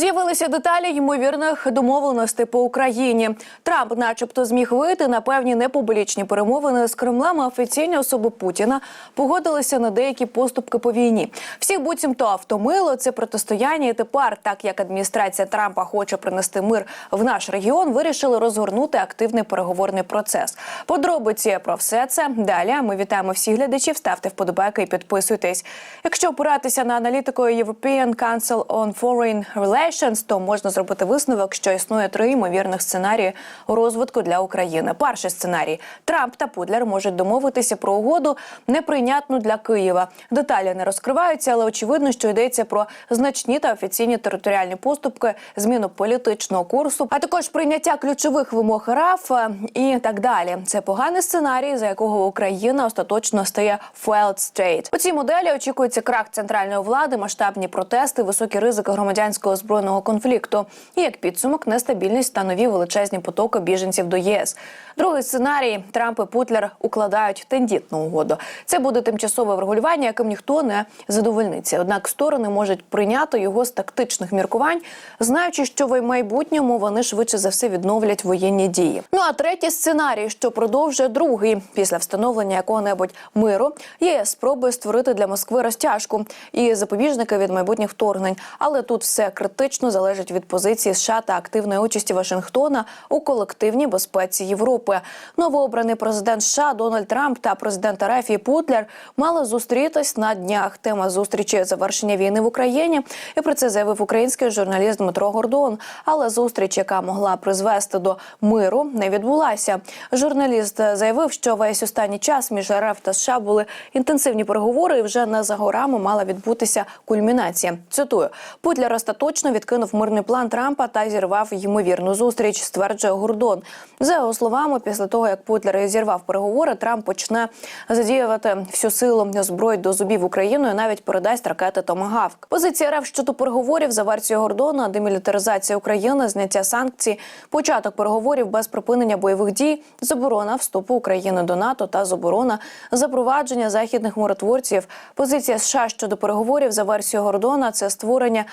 з'ї З'явилися деталі ймовірних домовленостей по Україні. Трамп, начебто, зміг вийти на певні непублічні перемовини з Кремлем. а Офіційні особи Путіна погодилися на деякі поступки по війні. Всіх буцімто втомило це протистояння. І тепер, так як адміністрація Трампа хоче принести мир в наш регіон, вирішили розгорнути активний переговорний процес. Подробиці про все це далі. Ми вітаємо всіх глядачів. Ставте вподобайки і підписуйтесь. Якщо опиратися на аналітику European Council on Foreign Relations, то можна зробити висновок, що існує три ймовірних сценарії розвитку для України. Перший сценарій Трамп та Путлер можуть домовитися про угоду неприйнятну для Києва. Деталі не розкриваються, але очевидно, що йдеться про значні та офіційні територіальні поступки, зміну політичного курсу, а також прийняття ключових вимог РАФ е, і так далі. Це поганий сценарій, за якого Україна остаточно стає failed state. У цій моделі очікується крах центральної влади, масштабні протести, високі ризики громадянського збройного конфлікту і як підсумок нестабільність та нові величезні потоки біженців до ЄС. Другий сценарій Трамп і Путлер укладають тендітну угоду. Це буде тимчасове врегулювання, яким ніхто не задовольниться. Однак сторони можуть прийняти його з тактичних міркувань, знаючи, що в майбутньому вони швидше за все відновлять воєнні дії. Ну а третій сценарій, що продовжує другий після встановлення якого-небудь миру, є спробою створити для Москви розтяжку і запобіжники від майбутніх вторгнень. Але тут все критично залежить від позиції США та активної участі Вашингтона у колективній безпеці Європи. Новообраний президент США Дональд Трамп та президент РФ Путлер мали зустрітись на днях. Тема зустрічі завершення війни в Україні. І про це заявив український журналіст Дмитро Гордон. Але зустріч, яка могла призвести до миру, не відбулася. Журналіст заявив, що весь останній час між РФ та США були інтенсивні переговори, і вже не за горами мала відбутися кульмінація. Цитую, Путлер остаточно відкинув мирний план Трампа та зірвав ймовірну зустріч. Стверджує Гордон. За його словами, після того як Путлер зірвав переговори, Трамп почне задіювати всю силу зброї до зубів Україну і навіть передасть ракети Томагавк. Позиція РФ щодо переговорів за версією Гордона, демілітаризація України, зняття санкцій, початок переговорів без припинення бойових дій, заборона вступу України до НАТО та заборона запровадження західних миротворців. Позиція США щодо переговорів за версією Гордона це створення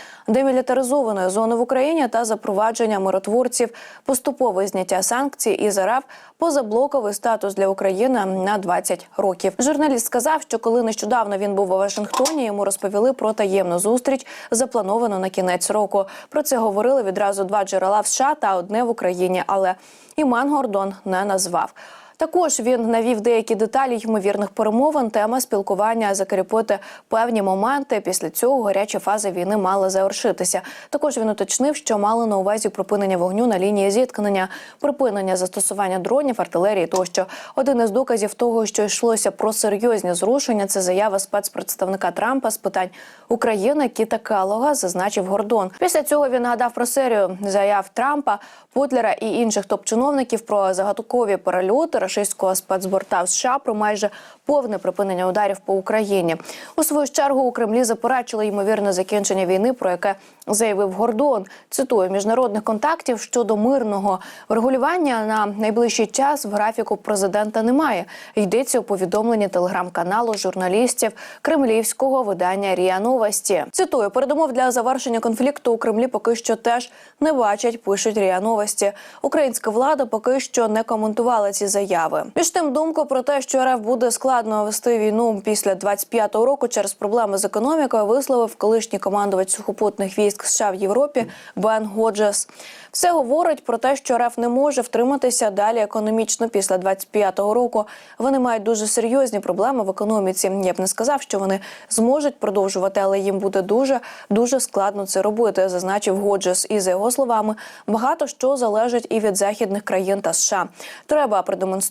демілітаризованої зони в Україні та запровадження миротворців, поступове зняття санкцій і РФ, позаблоковий статус для України на 20 років. Журналіст сказав, що коли нещодавно він був у Вашингтоні, йому розповіли про таємну зустріч, заплановану на кінець року. Про це говорили відразу два джерела в США та одне в Україні, але імен Гордон не назвав. Також він навів деякі деталі ймовірних перемовин. Тема спілкування закріпити певні моменти. Після цього гаряча фаза війни мала завершитися. Також він уточнив, що мали на увазі припинення вогню на лінії зіткнення, припинення застосування дронів, артилерії. Тощо один із доказів того, що йшлося про серйозні зрушення, це заява спецпредставника Трампа з питань України Кіта Келлога, зазначив Гордон. Після цього він нагадав про серію заяв Трампа, Путлера і інших топ-чиновників про загадкові перельоти рашистського спецборта США про майже повне припинення ударів по Україні. У свою чергу у Кремлі заперечили ймовірне закінчення війни, про яке заявив Гордон. Цитую міжнародних контактів щодо мирного врегулювання на найближчий час в графіку президента немає. Йдеться у повідомленні телеграм-каналу журналістів кремлівського видання Ріа Новості. Цитую передумов для завершення конфлікту у Кремлі поки що теж не бачать. Пишуть Ріа Новості. Українська влада поки що не коментувала ці заяви. Між тим думку про те, що РФ буде складно вести війну після 25-го року через проблеми з економікою, висловив колишній командувач сухопутних військ США в Європі Бен Годжес. Все говорить про те, що РФ не може втриматися далі економічно після 25-го року. Вони мають дуже серйозні проблеми в економіці. Я б не сказав, що вони зможуть продовжувати, але їм буде дуже дуже складно це робити, зазначив Годжес. І за його словами, багато що залежить і від західних країн та США. Треба продемонструвати,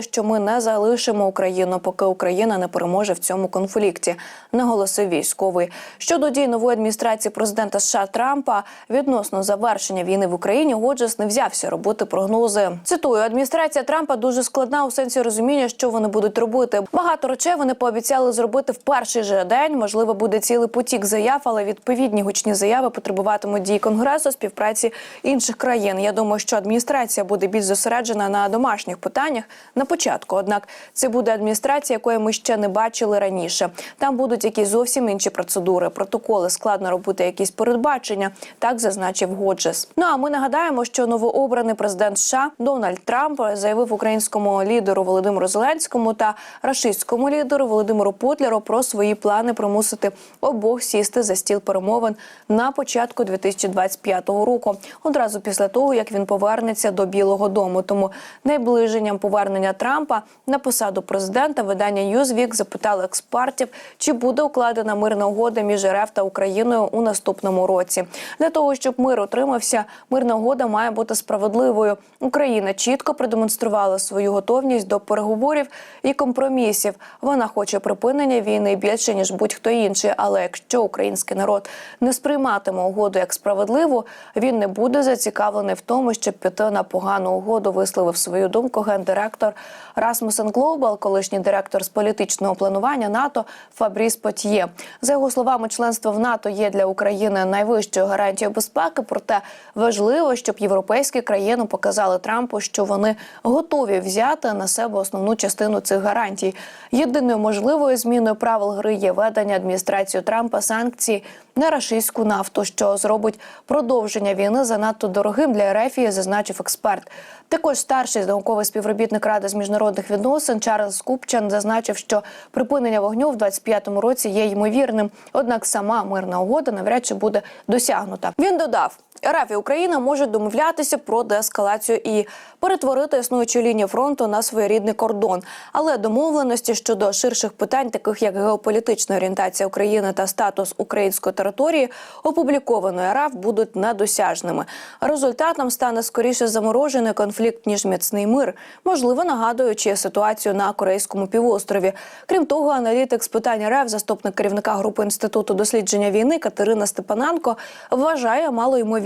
що ми не залишимо Україну, поки Україна не переможе в цьому конфлікті. Наголосив військовий щодо дій нової адміністрації президента США Трампа відносно завершення війни в Україні. Годжес не взявся робити прогнози. Цитую, адміністрація Трампа дуже складна у сенсі розуміння, що вони будуть робити. Багато речей вони пообіцяли зробити в перший же день. Можливо, буде цілий потік заяв, але відповідні гучні заяви потребуватимуть дій конгресу, співпраці інших країн. Я думаю, що адміністрація буде більш зосереджена на домашніх питаннях. Питаннях на початку. Однак це буде адміністрація, якої ми ще не бачили раніше. Там будуть якісь зовсім інші процедури, протоколи, складно робити якісь передбачення. Так зазначив Годжес. Ну а ми нагадаємо, що новообраний президент США Дональд Трамп заявив українському лідеру Володимиру Зеленському та рашистському лідеру Володимиру Путлеру про свої плани примусити обох сісти за стіл перемовин на початку 2025 року. Одразу після того, як він повернеться до Білого Дому. Тому найближенням повернення Трампа на посаду президента видання Newsweek запитали експертів, чи буде укладена мирна угода між РФ та Україною у наступному році. Для того щоб мир отримався, мирна угода має бути справедливою. Україна чітко продемонструвала свою готовність до переговорів і компромісів. Вона хоче припинення війни більше ніж будь-хто інший. Але якщо український народ не сприйматиме угоду як справедливу, він не буде зацікавлений в тому, щоб піти на погану угоду. Висловив свою думку гендиректор Rasmussen Global, колишній директор з політичного планування НАТО Фабріс Потьє. За його словами, членство в НАТО є для України найвищою гарантією безпеки. Проте важливо, щоб європейські країни показали Трампу, що вони готові взяти на себе основну частину цих гарантій. Єдиною можливою зміною правил гри є ведення адміністрацією Трампа санкцій на рашистську нафту, що зробить продовження війни занадто дорогим для Ерефії, зазначив експерт. Також старший науковий співробітник ради з міжнародних відносин Чарльз Купчан зазначив, що припинення вогню в 25-му році є ймовірним. Однак сама мирна угода навряд чи буде досягнута. Він додав. РФ і Україна можуть домовлятися про деескалацію і перетворити існуючу лінію фронту на своєрідний кордон. Але домовленості щодо ширших питань, таких як геополітична орієнтація України та статус української території, опублікованої РФ, будуть недосяжними. Результатом стане скоріше заморожений конфлікт ніж міцний мир, можливо, нагадуючи ситуацію на Корейському півострові. Крім того, аналітик з питань РФ, заступник керівника групи інституту дослідження війни Катерина Степаненко вважає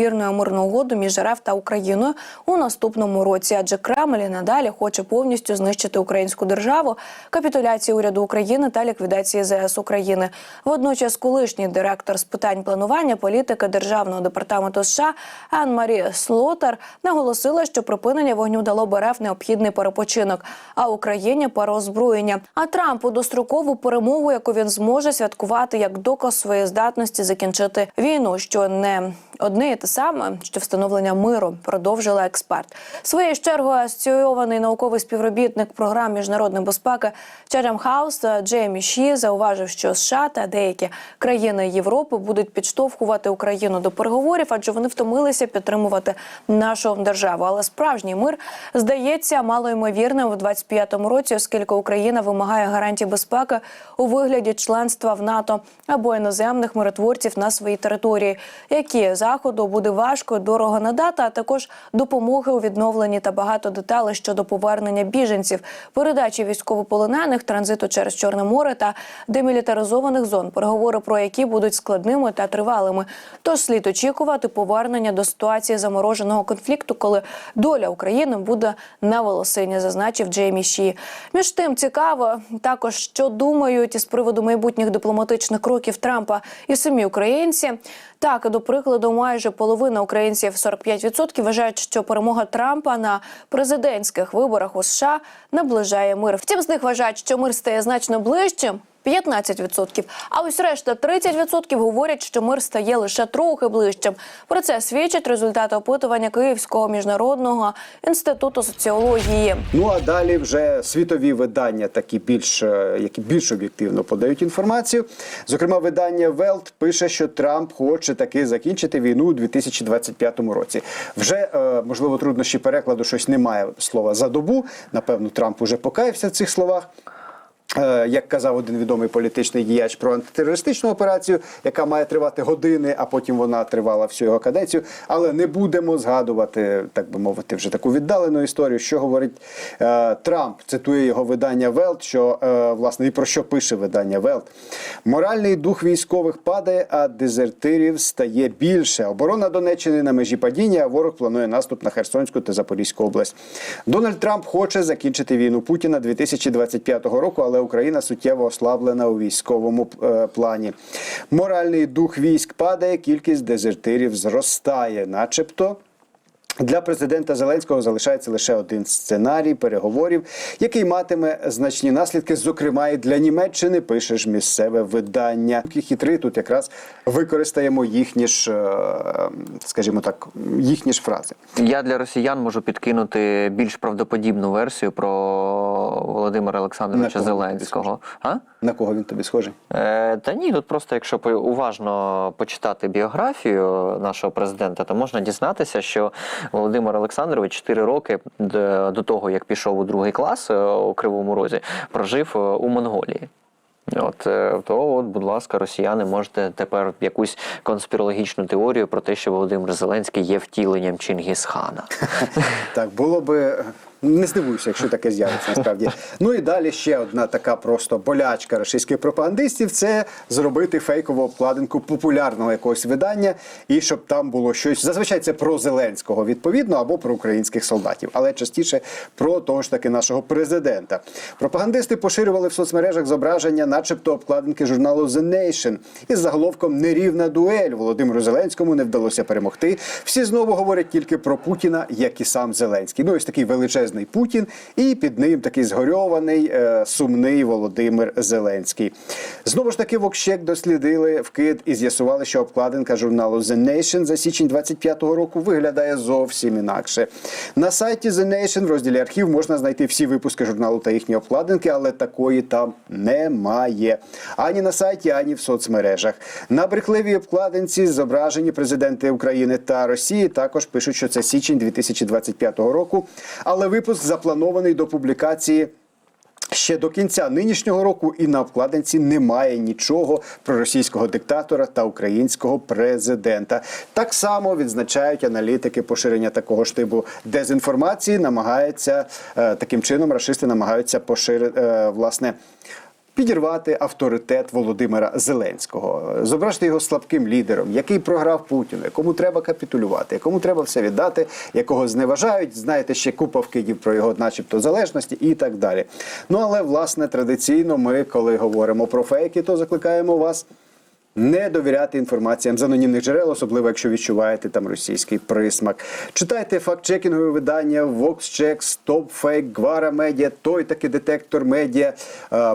малоймовірною мирну угоду між РФ та Україною у наступному році, адже Кремль і надалі хоче повністю знищити українську державу, капітуляції уряду України та ліквідації ЗС України. Водночас, колишній директор з питань планування політики державного департаменту США Ан Марі Слотер наголосила, що припинення вогню дало б необхідний перепочинок, а Україні переозброєння. А Трампу дострокову перемогу, яку він зможе святкувати як доказ своєї здатності закінчити війну, що не одне і те саме, що встановлення миру, продовжила експерт. Своєю чергою асоційований науковий співробітник програм міжнародної безпеки Черем Хаус Джеймі Ші зауважив, що США та деякі країни Європи будуть підштовхувати Україну до переговорів, адже вони втомилися підтримувати нашу державу. Але справжній мир здається малоймовірним в 25-му році, оскільки Україна вимагає гарантій безпеки у вигляді членства в НАТО або іноземних миротворців на своїй території, які заходу буде важко дорого надати, а також допомоги у відновленні та багато деталей щодо повернення біженців, передачі військовополонених, транзиту через Чорне море та демілітаризованих зон, переговори про які будуть складними та тривалими. Тож слід очікувати повернення до ситуації замороженого конфлікту, коли доля України буде на волосині, зазначив Джеймі Ші. Між тим цікаво також, що думають із приводу майбутніх дипломатичних кроків Трампа і самі українці. Так, до прикладу, майже половина українців 45% вважають, що перемога Трампа на президентських виборах у США наближає мир. Втім, з них вважають, що мир стає значно ближчим. 15%. А ось решта 30% говорять, що мир стає лише трохи ближчим. Про це свідчать результати опитування Київського міжнародного інституту соціології. Ну а далі вже світові видання, такі більш е, які більш об'єктивно подають інформацію. Зокрема, видання Велт пише, що Трамп хоче таки закінчити війну у 2025 році. Вже е, можливо труднощі перекладу щось немає слова за добу. Напевно, Трамп уже покаявся в цих словах. Е, Як казав один відомий політичний діяч про антитерористичну операцію, яка має тривати години, а потім вона тривала всю його каденцію. Але не будемо згадувати, так би мовити, вже таку віддалену історію, що говорить е, Трамп. Цитує його видання Велт, що е, власне і про що пише видання Велт. Моральний дух військових падає, а дезертирів стає більше. Оборона Донеччини на межі падіння. а Ворог планує наступ на Херсонську та Запорізьку область. Дональд Трамп хоче закінчити війну Путіна 2025 року, але Україна суттєво ослаблена у військовому е, плані. Моральний дух військ падає, кількість дезертирів зростає, начебто. Для президента Зеленського залишається лише один сценарій переговорів, який матиме значні наслідки, зокрема і для Німеччини. Пише ж місцеве видання. Хитри тут якраз використаємо їхні ж, е, скажімо так, їхні ж фрази. Я для росіян можу підкинути більш правдоподібну версію про Володимира Олександровича На Зеленського. А? На кого він тобі схожий? Е, та ні, тут просто якщо уважно почитати біографію нашого президента, то можна дізнатися, що Володимир Олександрович 4 роки до того, як пішов у другий клас е, у Кривому Розі, прожив е, у Монголії. От е, то, от, будь ласка, росіяни можете тепер якусь конспірологічну теорію про те, що Володимир Зеленський є втіленням Чингісхана. Так, було би. Не здивуюся, якщо таке з'явиться насправді. Ну і далі ще одна така просто болячка російських пропагандистів це зробити фейкову обкладинку популярного якогось видання, і щоб там було щось. Зазвичай це про Зеленського відповідно або про українських солдатів, але частіше про того ж таки нашого президента. Пропагандисти поширювали в соцмережах зображення, начебто обкладинки журналу The Nation із заголовком Нерівна дуель Володимиру Зеленському не вдалося перемогти. Всі знову говорять тільки про Путіна, як і сам Зеленський. Ну ось такий величезний Путін, і під ним такий згорьований, е, сумний Володимир Зеленський. Знову ж таки, Вокщек дослідили вкид і з'ясували, що обкладинка журналу The Nation за січень 25-го року виглядає зовсім інакше. На сайті The Nation в розділі архів можна знайти всі випуски журналу та їхні обкладинки, але такої там немає. Ані на сайті, ані в соцмережах. На брехливій обкладинці зображені президенти України та Росії. Також пишуть, що це січень 2025 року. Але випуск запланований до публікації. Ще до кінця нинішнього року і на обкладинці немає нічого про російського диктатора та українського президента. Так само відзначають аналітики поширення такого ж типу дезінформації. Намагаються е, таким чином рашисти намагаються поширити е, власне. Підірвати авторитет Володимира Зеленського, зображити його слабким лідером, який програв Путіну, якому треба капітулювати, якому треба все віддати, якого зневажають. Знаєте, ще купа вкидів про його, начебто, залежності і так далі. Ну але власне традиційно, ми, коли говоримо про фейки, то закликаємо вас. Не довіряти інформаціям з анонімних джерел, особливо якщо відчуваєте там російський присмак. Читайте факт-чекінгові видання VoxCheck, StopFake, Гвара Медіа, той таки детектор медіа.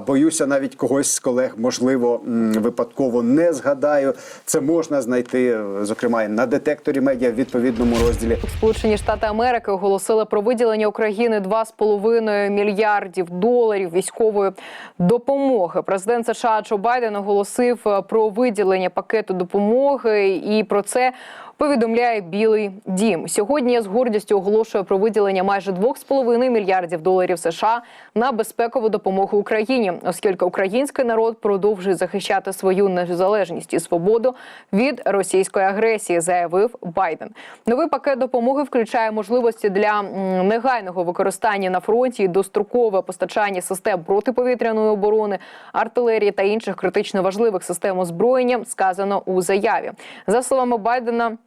Боюся, навіть когось з колег, можливо, випадково не згадаю. Це можна знайти, е, зокрема, на детекторі медіа в відповідному розділі. Сполучені Штати Америки оголосили про виділення України 2,5 мільярдів доларів військової допомоги. Президент США Джо Байден оголосив е, про виділення пакету допомоги, і про це повідомляє Білий Дім. Сьогодні я з гордістю оголошую про виділення майже 2,5 мільярдів доларів США на безпекову допомогу Україні, оскільки український народ продовжує захищати свою незалежність і свободу від російської агресії, заявив Байден. Новий пакет допомоги включає можливості для негайного використання на фронті і дострокове постачання систем протиповітряної оборони, артилерії та інших критично важливих систем озброєння. Сказано у заяві. За словами Байдена.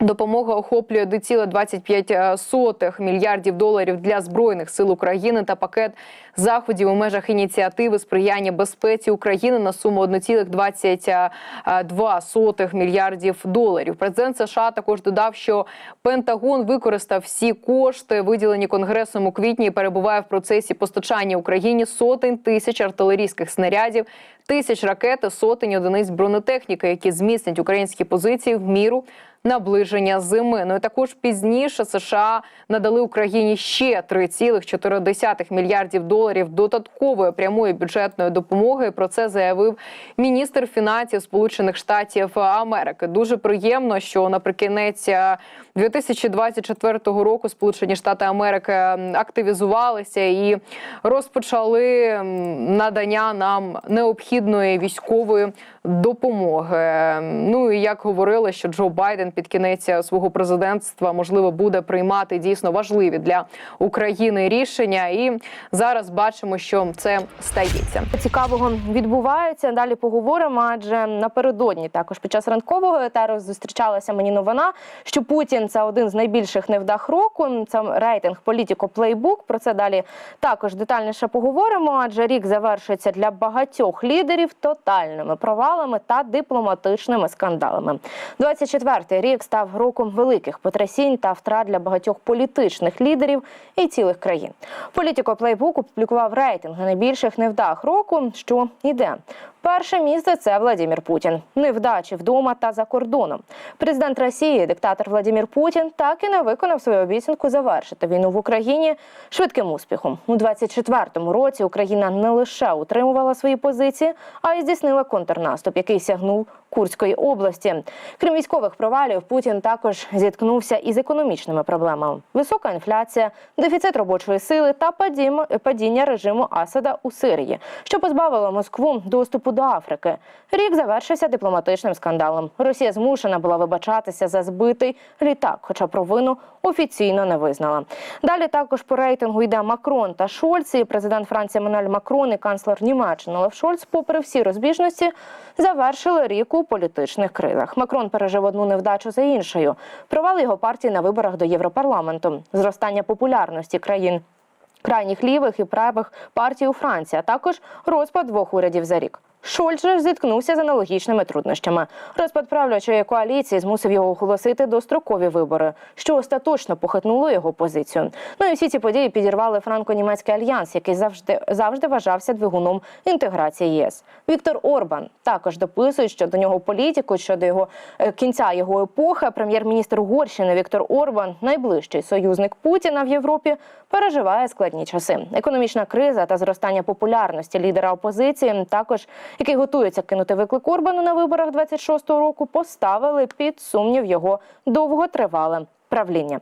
Допомога охоплює 2,25 мільярдів доларів для збройних сил України та пакет заходів у межах ініціативи сприяння безпеці України на суму 1,22 мільярдів доларів. Президент США також додав, що Пентагон використав всі кошти, виділені конгресом у квітні, і перебуває в процесі постачання Україні сотень тисяч артилерійських снарядів, тисяч ракет, сотень одиниць бронетехніки, які зміцнять українські позиції в міру наближення зими. Ну і також пізніше США надали Україні ще 3,4 мільярдів доларів додаткової прямої бюджетної допомоги. Про це заявив міністр фінансів Сполучених Штатів Америки. Дуже приємно, що наприкінець е, 2024 року Сполучені Штати Америки активізувалися і розпочали надання нам необхідної військової допомоги. Ну і як говорили, що Джо Байден під кінець свого президентства можливо буде приймати дійсно важливі для України рішення, і зараз бачимо, що це стається. цікавого відбувається. Далі поговоримо. Адже напередодні також під час ранкового етеру зустрічалася мені новина, що Путін це один з найбільших невдах року. Це рейтинг Політіко Плейбук. Про це далі також детальніше поговоримо. Адже рік завершується для багатьох лідерів тотальними провалами та дипломатичними скандалами. 24-й цей рік став роком великих потрясінь та втрат для багатьох політичних лідерів і цілих країн. Політико Плейбук опублікував рейтинг найбільших невдах року, що йде. Перше місце це Владимир Путін. Невдачі вдома та за кордоном. Президент Росії, диктатор Владимир Путін, так і не виконав свою обіцянку завершити війну в Україні швидким успіхом. У 24-му році Україна не лише утримувала свої позиції, а й здійснила контрнаступ, який сягнув Курської області. Крім військових провалів, Путін також зіткнувся із економічними проблемами: висока інфляція, дефіцит робочої сили та падіння- режиму Асада у Сирії, що позбавило Москву доступу до Африки. Рік завершився дипломатичним скандалом. Росія змушена була вибачатися за збитий літак, хоча провину офіційно не визнала. Далі також по рейтингу йде Макрон та Шольц. І президент Франції Еммануель Макрон і канцлер Німеччини Олаф Шольц, попри всі розбіжності, завершили рік у політичних кризах. Макрон пережив одну невдачу за іншою. Провал його партії на виборах до Європарламенту, зростання популярності країн крайніх лівих і правих партій у Франції, а також розпад двох урядів за рік. Шольц же зіткнувся з аналогічними труднощами. Розпад правлячої коаліції змусив його оголосити дострокові вибори, що остаточно похитнуло його позицію. Ну і всі ці події підірвали франко-німецький альянс, який завжди завжди вважався двигуном інтеграції ЄС. Віктор Орбан також дописує, що до нього політику щодо його е, кінця його епохи. Прем'єр-міністр Угорщини Віктор Орбан, найближчий союзник Путіна в Європі, переживає складні часи. Економічна криза та зростання популярності лідера опозиції, також який готується кинути виклик Орбану на виборах 26-го року, поставили під сумнів його довготривале правління.